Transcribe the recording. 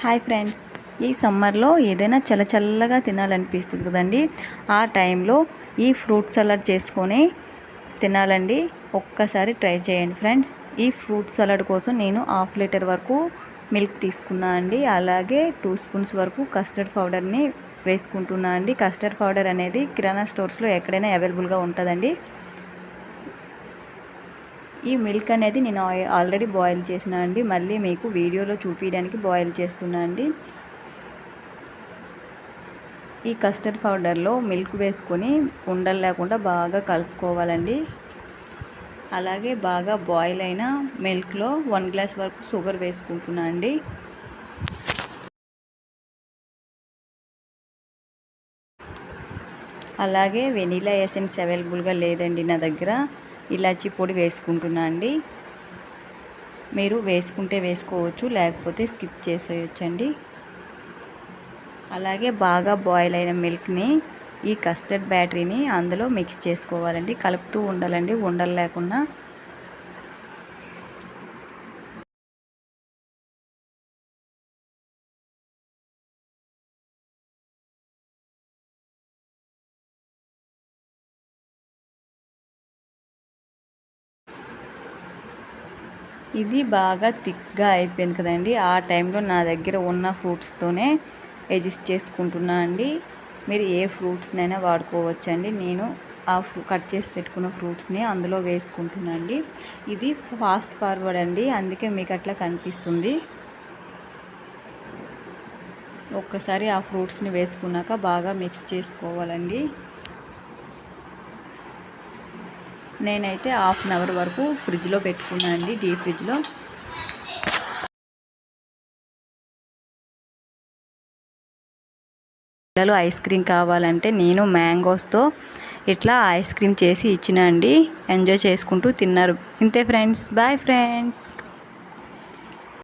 Hi friends. ఈ సమ్మర్లో ఏదైనా చల్లచల్లగా తినాలనిపిస్తుంది కదండి. ఆ టైంలో ఈ ఫ్రూట్ సలాడ్ చేసుకొని తినాలండి. ఒక్కసారి ట్రై చేయండి ఫ్రెండ్స్. ఈ ఫ్రూట్ సలాడ్ కోసం నేను హాఫ్ లీటర్ వరకు మిల్క్ తీసుకున్నా అండి. అలాగే టూ స్పూన్స్ వరకు కస్టర్డ్ పౌడర్ని వేసుకుంటున్నా అండి. కస్టర్డ్ పౌడర్ అనేది కిరాణా స్టోర్స్లో ఎక్కడైనా అవైలబుల్గా ఉంటుందండి. ఈ మిల్క్ అనేది నేను ఆల్రెడీ బాయిల్ చేసిన అండి. మళ్ళీ మీకు వీడియోలో చూపించడానికి బాయిల్ చేస్తున్నా అండి. ఈ కస్టర్డ్ పౌడర్లో మిల్క్ వేసుకొని ఉండలు లేకుండా బాగా కలుపుకోవాలండి. అలాగే బాగా బాయిల్ అయిన మిల్క్లో వన్ గ్లాస్ వరకు షుగర్ వేసుకుంటున్నా అండి. అలాగే వెనీలా ఎసెన్స్ అవైలబుల్గా లేదండి నా దగ్గర. ఇలాచీ పొడి వేసుకుంటున్నా అండి. మీరు వేసుకుంటే వేసుకోవచ్చు లేకపోతే స్కిప్ చేసేయచ్చండి. అలాగే బాగా బాయిల్ అయిన మిల్క్ని ఈ కస్టర్డ్ బ్యాటరీని అందులో మిక్స్ చేసుకోవాలండి. కలుపుతూ ఉండాలండి. ఉండలు లేకుండా ఇది బాగా థిక్గా అయిపోయింది కదండి. ఆ టైంలో నా దగ్గర ఉన్న ఫ్రూట్స్తోనే అడ్జస్ట్ చేసుకుంటున్నా అండి. మీరు ఏ ఫ్రూట్స్నైనా వాడుకోవచ్చండి. నేను ఆ కట్ చేసి పెట్టుకున్న ఫ్రూట్స్ని అందులో వేసుకుంటున్నా అండి. ఇది ఫాస్ట్ ఫార్వర్డ్ అండి. అందుకే మీకు అట్లా కనిపిస్తుంది. ఒక్కసారి ఆ ఫ్రూట్స్ని వేసుకున్నాక బాగా మిక్స్ చేసుకోవాలండి. నేనైతే హాఫ్ అన్ అవర్ వరకు ఫ్రిడ్జ్లో పెట్టుకున్నాను అండి డీప్ ఫ్రిడ్జ్లో. పిల్లలు ఐస్ క్రీమ్ కావాలంటే నేను మ్యాంగోస్తో ఇట్లా ఐస్ క్రీమ్ చేసి ఇచ్చిన అండి ఎంజాయ్ చేసుకుంటూ తిన్నారు. ఇంతే ఫ్రెండ్స్ బాయ్ ఫ్రెండ్స్.